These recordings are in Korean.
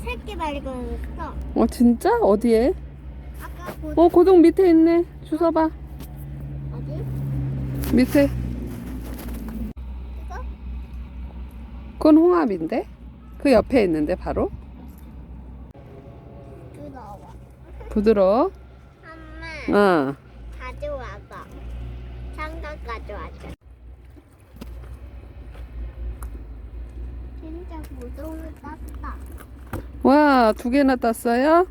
새끼 발견했어. 어 진짜? 어디에? 아까 고 어 고동 밑에 있네. 주워봐. 어디? 밑에. 이거? 그건 홍합인데? 그 옆에 있는데 바로? 부러워. 부드러워. 엄마 어. 가져와봐. 장갑 가져왔죠. 진짜 고등어 땄다. 와, 두 개나 땄어요?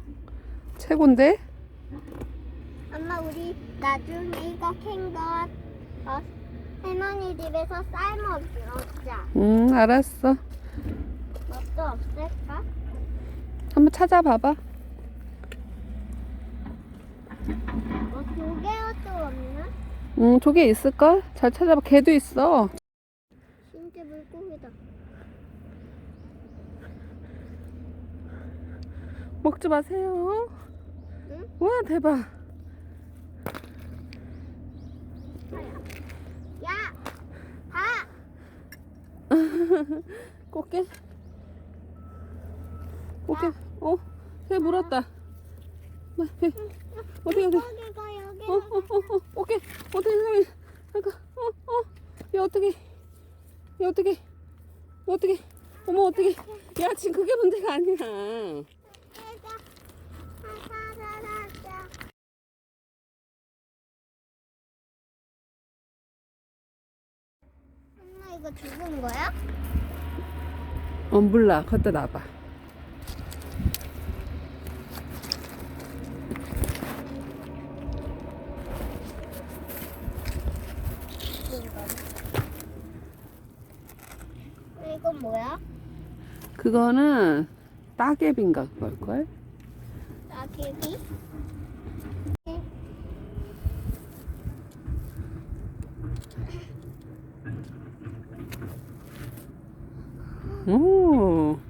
최고인데? 엄마 우리 나중에 이거 캔거 어, 할머니 집에서 쌀 먹자. 응, 알았어. 뭣도 없을까? 한번 찾아봐봐. 뭐 조개도 없나? 응, 조개 있을걸? 잘 찾아봐. 개도 있어. 진짜 물고기다. 먹지 마세요. 응? 와, 대박. 야! 가! 꽃게? 꽃게? 어? 새 물었다. 어디? 물고기가 여기 어, 어, 어, 어, 꽃게. 여기. 잠깐. 어, 어. 얘 어떻게. 얘 어떻게. 얘 어떻게. 어머, 어떻게. 야, 지금 그게 문제가 아니야. 이거 죽은 거야? 어, 몰라. 걷다 놔봐. 이건 뭐야? 그거는 따개비인가 그걸걸? 낙엽이? Ooh.